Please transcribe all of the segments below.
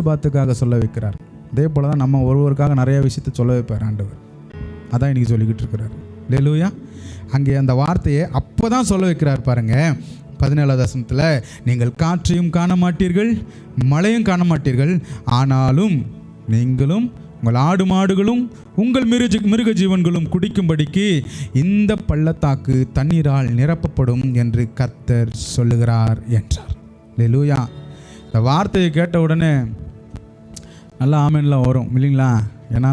பாத்துக்காக சொல்ல வைக்கிறார். அதே போல தான் நம்ம ஒருவருக்காக நிறைய விஷயத்த சொல்ல வைப்பார் ஆண்டவர். அதான் இன்னைக்கு சொல்லிக்கிட்டு இருக்கிறார். லேலூயா அங்கே அந்த வார்த்தையை அப்போ தான் சொல்ல வைக்கிறார் பாருங்க. பதினேழாவது வசனத்தில் நீங்கள் காற்றையும் காண மாட்டீர்கள் மழையும் காண மாட்டீர்கள் ஆனாலும் நீங்களும் உங்கள் ஆடு மாடுகளும் உங்கள் மிருக மிருக ஜீவன்களும் குடிக்கும்படிக்கு இந்த பள்ளத்தாக்கு தண்ணீரால் நிரப்பப்படும் என்று கர்த்தர் சொல்லுகிறார் என்றார். லேலூயா இந்த வார்த்தையை கேட்ட உடனே நல்லா ஆமேன்லாம் வரும் இல்லைங்களா? ஏன்னா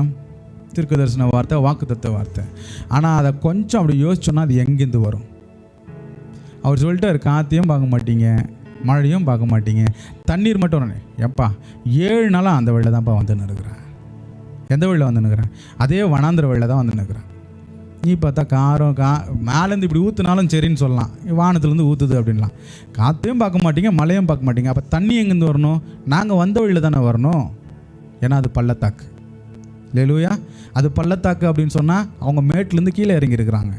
தீர்க்க தரிசன வார்த்தை வாக்குத்தத்த வார்த்தை. ஆனால் அதை கொஞ்சம் அப்படி யோசிச்சோன்னா அது எங்கேருந்து வரும்? அவர் சொல்லிட்டார் காற்றையும் பார்க்க மாட்டீங்க மழையும் பார்க்க மாட்டீங்க. தண்ணீர் மட்டும் வரணும். ஏப்பா ஏழு நாளாக அந்த வழியில் தான்ப்பா வந்து நிற்கிறேன் எந்த வழியில் வந்து நிற்கிறேன் அதே வனாந்திர வழியில் தான் வந்து நிற்கிறேன் நீ பார்த்தா காரம் கா மேலேருந்து இப்படி ஊற்றுனாலும் சரின்னு சொல்லலாம். வானத்துலேருந்து ஊற்றுது அப்படின்லாம். காற்றையும் பார்க்க மாட்டீங்க மழையும் பார்க்க மாட்டீங்க. அப்போ தண்ணி எங்கேருந்து வரணும்? நாங்கள் வந்த வழியில் தானே வரணும்? ஏன்னா அது பள்ளத்தாக்கு. லெலுயா அது பள்ளத்தாக்கு அப்படின்னு சொன்னால் அவங்க மேட்லேருந்து கீழே இறங்கியிருக்கிறாங்க.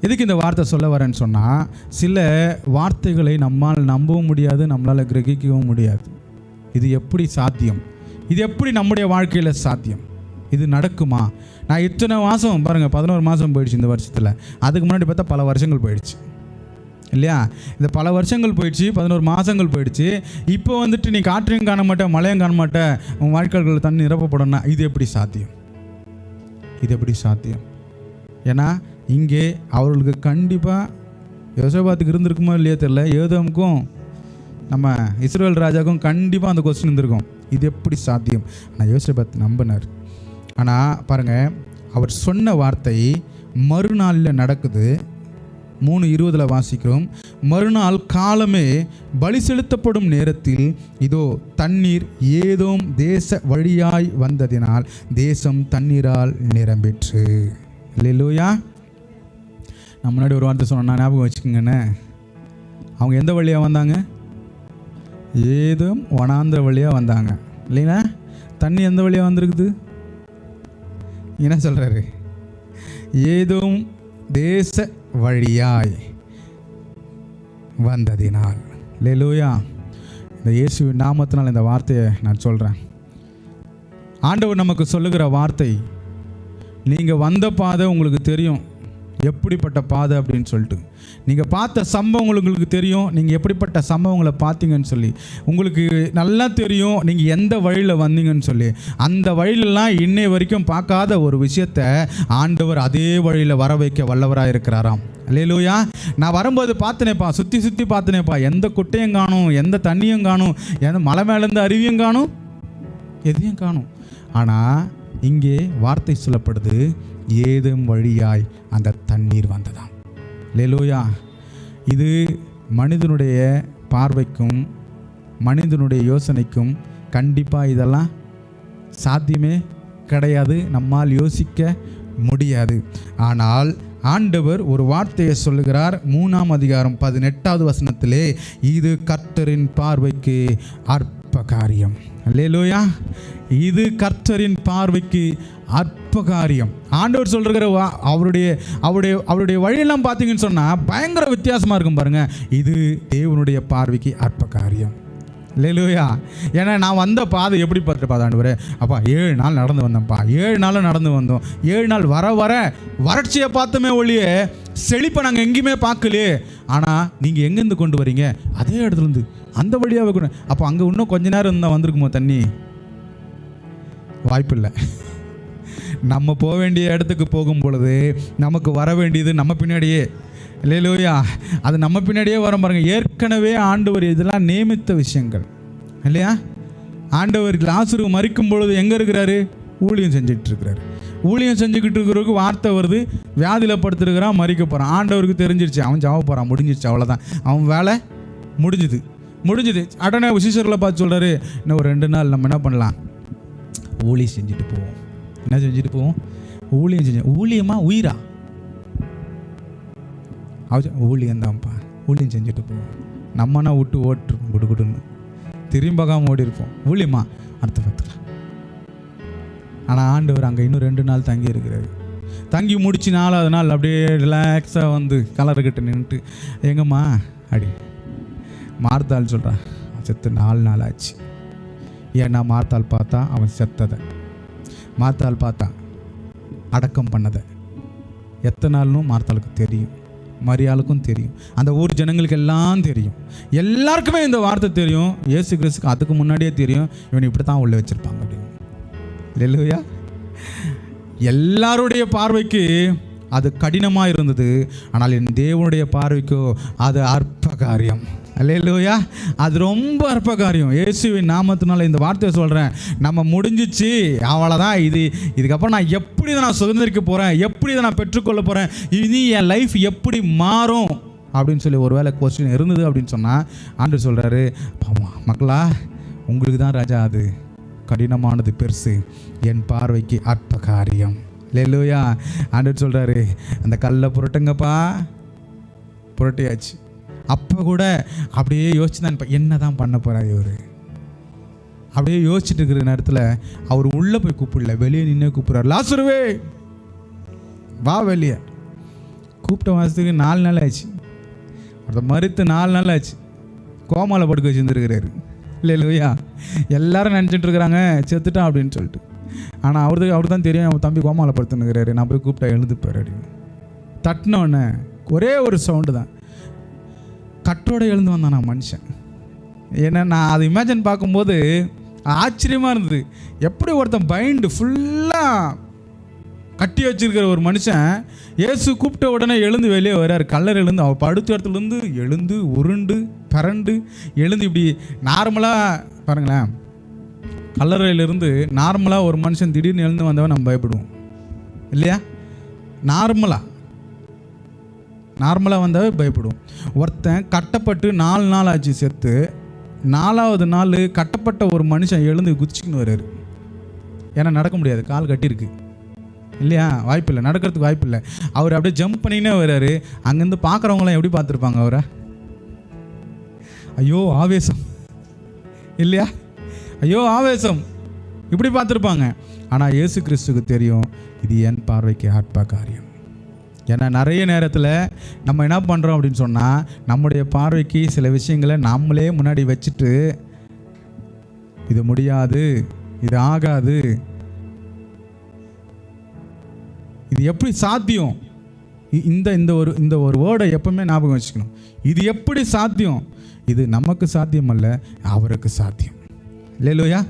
எதுக்கு இந்த வார்த்தை சொல்ல வரேன்னு சொன்னால் சில வார்த்தைகளை நம்மால் நம்பவும் முடியாது நம்மளால் கிரகிக்கவும் முடியாது. இது எப்படி சாத்தியம்? இது எப்படி நம்முடைய வாழ்க்கையில் சாத்தியம்? இது நடக்குமா? நான் இத்தனை மாதம் பாருங்கள் பதினோரு மாதம் போயிடுச்சு இந்த வருஷத்தில். அதுக்கு முன்னாடி பார்த்தா பல வருஷங்கள் போயிடுச்சு. இல்லையா? இந்த பல வருஷங்கள் போயிடுச்சு பதினோரு மாதங்கள் போயிடுச்சு. இப்போ வந்துட்டு நீ காற்றையும் காண மாட்டேன் மழையும் காண மாட்டேன் உன் வாழ்க்கைகள் தண்ணி நிரப்பப்படணும்னா இது எப்படி சாத்தியம்? இது எப்படி சாத்தியம்? ஏன்னா இங்கே அவர்களுக்கு கண்டிப்பாக யோசபாத்துக்கு இருந்திருக்குமோ இல்லையோ தெரில ஏதோமுக்கும் நம்ம இஸ்ரேல் ராஜாவுக்கும் கண்டிப்பாக அந்த கொஸ்டின் இருந்திருக்கும். இது எப்படி சாத்தியம்? ஆனால் யோசபாத் நம்பினார். ஆனால் பாருங்கள் அவர் சொன்ன வார்த்தை மறுநாளில் நடக்குது. மூணு இருபதில் வாசிக்கிறோம். மறுநாள் காலமே பலி செலுத்தப்படும் நேரத்தில் இதோ தண்ணீர் ஏதோம் தேச வழியாய் வந்ததினால் தேசம் தண்ணீரால் நிரம்பிற்று. இல்லையா நான் முன்னாடி ஒரு வார்த்தை சொன்னேன் ஞாபகம் வச்சுக்கோங்கண்ணே. அவங்க எந்த வழியாக வந்தாங்க? ஏதும் வனாந்திர வழியாக வந்தாங்க. இல்லைங்களா? தண்ணி எந்த வழியாக வந்திருக்குது? என்ன சொல்கிறாரு ஏதும் தேச வழியாய் வந்ததினால். லெலூயா இந்த இயேசுவின் நாமத்தினால் இந்த வார்த்தையை நான் சொல்கிறேன் ஆண்டவர் நமக்கு சொல்லுகிற வார்த்தை நீங்கள் வந்த பாதை உங்களுக்கு தெரியும். எப்படிப்பட்ட பாதை அப்படின்னு சொல்லிட்டு. நீங்கள் பார்த்த சம்பவங்கள் உங்களுக்கு தெரியும். நீங்கள் எப்படிப்பட்ட சம்பவங்களை பார்த்தீங்கன்னு சொல்லி. உங்களுக்கு நல்லா தெரியும் நீங்கள் எந்த வழியில் வந்தீங்கன்னு சொல்லி. அந்த வழியிலலாம் இன்னை வரைக்கும் பார்க்காத ஒரு விஷயத்தை ஆண்டவர் அதே வழியில் வர வைக்க வல்லவராக இருக்கிறாராம். அல்லேலூயா. நான் வரும்போது பார்த்தனேப்பா சுற்றி சுற்றி பார்த்தனேப்பா. எந்த குட்டையும் காணும் எந்த தண்ணியும் காணும் எந்த மலை மேலேருந்து அருவியும் காணும் எதையும் காணும். ஆனால் இங்கே வார்த்தை சொல்லப்படுது ஏதும் வழியாய் அந்த தண்ணீர் வந்ததாம். லெலூயா இது மனிதனுடைய பார்வைக்கும் மனிதனுடைய யோசனைக்கும் கண்டிப்பாக இதெல்லாம் சாத்தியமே கிடையாது. நம்மால் யோசிக்க முடியாது. ஆனால் ஆண்டவர் ஒரு வார்த்தையை சொல்லுகிறார். மூணாம் அதிகாரம் பதினெட்டாவது வசனத்திலே இது கர்த்தரின் பார்வைக்கு அற்ப காரியம் அல்லேலூயா. இது கர்த்தரின் பார்வைக்கு அற்ப காரியம் ஆண்டவர் சொல்கிற வா அவருடைய அவருடைய அவருடைய வழியெல்லாம் பார்த்தீங்கன்னு சொன்னால் பயங்கர வித்தியாசமாக இருக்கும் பாருங்கள் இது தேவனுடைய பார்வைக்கு அற்ப காரியம் லேலூயா ஏன்னா நான் வந்த பாதை எப்படி பார்த்துட்டு பாதை அப்பா ஏழு நாள் நடந்து வந்தேன்ப்பா. ஏழு நாளும் நடந்து வந்தோம். ஏழு நாள் வர வர வறட்சியை பார்த்தோமே ஒழிய செழிப்பை நாங்கள் எங்கேயுமே பார்க்கலையே. ஆனால் நீங்கள் எங்கேருந்து கொண்டு வரீங்க? அதே இடத்துலேருந்து. அந்த வழியாக கொண்டு அப்போ அங்கே இன்னும் கொஞ்ச நேரம் இருந்தால் வந்திருக்குமோ தண்ணி? வாய்ப்பில்லை. நம்ம போக வேண்டிய இடத்துக்கு போகும் பொழுது நமக்கு வர வேண்டியது நம்ம பின்னாடியே. இல்லையிலோயா அது நம்ம பின்னாடியே வரும் பாருங்க. ஏற்கனவே ஆண்டவர் இதெல்லாம் நியமித்த விஷயங்கள். இல்லையா? ஆண்டவர் லாசுரு மறிக்கும் பொழுது எங்கே இருக்கிறாரு? ஊழியம் செஞ்சுட்டு இருக்கிறாரு ஊழியம் செஞ்சுக்கிட்டு இருக்கிறவருக்கு வார்த்தை வருது. வியாதியில் படுத்துருக்கிறான் மறிக்க போகிறான் ஆண்டவருக்கு தெரிஞ்சிருச்சு. அவன் ஜாவ போகிறான் முடிஞ்சிருச்சு அவ்வளோதான் அவன் வேலை முடிஞ்சுது. முடிஞ்சுது. அடனே சிஷர்களை பார்த்து சொல்கிறாரு இன்னும் ஒரு ரெண்டு நாள் நம்ம என்ன பண்ணலாம்? ஊழியம் செஞ்சுட்டு போவோம். என்ன செஞ்சுட்டு போவோம்? ஊழியம் செஞ்சு ஊழியமா? உயிரா? அவ ஊழியம் தான்ப்பா. ஊழியம் செஞ்சுட்டு போவோம். நம்மனா விட்டு ஓட்டிருப்போம் குடு குடுன்னு திரும்பகாம ஓடி இருப்போம். ஊழியமா? அடுத்த பார்த்துக்கலாம் ஆனால் ஆண்டவர் அங்கே இன்னும் ரெண்டு நாள் தங்கி இருக்கிறாரு. தங்கி முடிச்சு நாலாவது நாள் அப்படியே ரிலாக்ஸாக வந்து கலருக்கிட்ட நின்றுட்டு எங்கம்மா? அப்படி. மார்த்தாள் சொல்கிறான் செத்து நாலு நாள் ஆச்சு. ஏன்னா மார்த்தாள் பார்த்தா அவன் செத்ததை. மார்த்தாள் பார்த்தா அடக்கம் பண்ணதை. எத்தனை நாள்னும் மார்த்தாளுக்கு தெரியும். மரியாளுக்கும் தெரியும். அந்த ஊர் ஜனங்களுக்கு எல்லாம் தெரியும். எல்லாருக்குமே இந்த வார்த்தை தெரியும். ஏசு கிறிஸ்துக்கு அதுக்கு முன்னாடியே தெரியும். இவன் இப்படி தான் உள்ளே வச்சிருப்பாங்க அப்படின்னு. இல்லையா எல்லாருடைய பார்வைக்கு அது கடினமாக இருந்தது. ஆனால் என் தேவனுடைய பார்வைக்கோ அது அற்ப காரியம் அலையலூயா அது ரொம்ப அற்ப காரியம். இயேசுவின் நாமத்தினால இந்த வார்த்தையை சொல்கிறேன் நம்ம முடிஞ்சிச்சு. அவ்வளோதான் இது இதுக்கப்புறம் நான் எப்படி இதை நான் சுதந்திரிக்க போகிறேன் எப்படி இதை நான் பெற்றுக்கொள்ள போகிறேன் இனி என் லைஃப் எப்படி மாறும்? அப்படின்னு சொல்லி ஒரு வேளை கொஸ்டின் இருந்தது அப்படின்னு சொன்னால் ஆண்டு சொல்கிறாரு மக்களா உங்களுக்கு தான் ராஜா அது. கடினமானது பெருசு. என் பார்வைக்கு அற்ப காரியம். லேலூயா ஆண்டு சொல்கிறாரு அந்த கல்லை புரட்டுங்கப்பா. புரட்டியாச்சு. அப்போ கூட அப்படியே யோசிச்சு தான் என்ன தான் பண்ண போகிறார் இவர்? அப்படியே யோசிச்சுட்டு இருக்கிற நேரத்தில் அவர் உள்ளே போய் கூப்பிடல வெளியே நின்று கூப்பிட்றாரு. லாசுருவே வா வெளியே. கூப்பிட்ட மாதத்துக்கு நாலு நாள் ஆச்சு. அதை மறுத்து நாலு நாள் ஆச்சு. கோமாவில் படுக்க வச்சுருந்துருக்கிறாரு. இல்லை இல்லையா எல்லாரும் நினச்சிட்டு இருக்கிறாங்க செத்துட்டான் அப்படின்னு சொல்லிட்டு. ஆனால் அவருக்கு அவர் தான் தெரியும் அவன் தம்பி கோமாவில் படுத்துனுக்கிறாரு நான் போய் கூப்பிட்டா எழுதுப்பார் அப்படின்னு. தட்டினோடனே ஒரே ஒரு சவுண்டு தான். கட்டோடு எழுந்து வந்தான் நான் மனுஷன். ஏன்னா நான் அதை இமேஜின் பார்க்கும்போது ஆச்சரியமாக இருந்தது. எப்படி ஒருத்தன் பைண்டு ஃபுல்லாக கட்டி வச்சிருக்கிற ஒரு மனுஷன் இயேசு கூப்பிட்ட உடனே எழுந்து வெளியே வர்றார். கல்லர் எழுந்து அவர் படுத்த இடத்துலேருந்து எழுந்து உருண்டு பரண்டு எழுந்து இப்படி நார்மலாக பாருங்களேன். கல்லறையிலிருந்து நார்மலாக ஒரு மனுஷன் திடீர்னு எழுந்து வந்தவன் நம்ம பயப்படுவோம். இல்லையா? நார்மலாக நார்மலாக வந்தாவே பயப்படுவோம். ஒருத்தன் கட்டப்பட்டு நாலு நாள் ஆச்சு செத்து நாலாவது நாள் கட்டப்பட்ட ஒரு மனுஷன் எழுந்து குதிச்சுக்கின்னு வர்றாரு. ஏன்னா நடக்க முடியாது கால் கட்டியிருக்கு. இல்லையா? வாய்ப்பு இல்லை நடக்கிறதுக்கு வாய்ப்பு இல்லை. அவர் அப்படியே ஜம்ப் பண்ணினே வர்றாரு. அங்கேருந்து பார்க்குறவங்களாம் எப்படி பார்த்துருப்பாங்க அவரை? ஐயோ ஆவேசம். இல்லையா? ஐயோ ஆவேசம். இப்படி பார்த்துருப்பாங்க. ஆனால் இயேசு கிறிஸ்துக்கு தெரியும் இது என் பார்வைக்கு ஆட்பா காரியம். ஏன்னா நிறைய நேரத்தில் நம்ம என்ன பண்ணுறோம் அப்படின்னு சொன்னால் நம்முடைய பார்வைக்கு சில விஷயங்களை நம்மளே முன்னாடி வச்சுட்டு இது முடியாது இது ஆகாது. இது எப்படி சாத்தியம்? இந்த இந்த ஒரு இந்த ஒரு வேர்டை எப்பவுமே ஞாபகம் வச்சுக்கணும். இது எப்படி சாத்தியம்? இது நமக்கு சாத்தியம் அல்ல அவருக்கு சாத்தியம். இல்லையா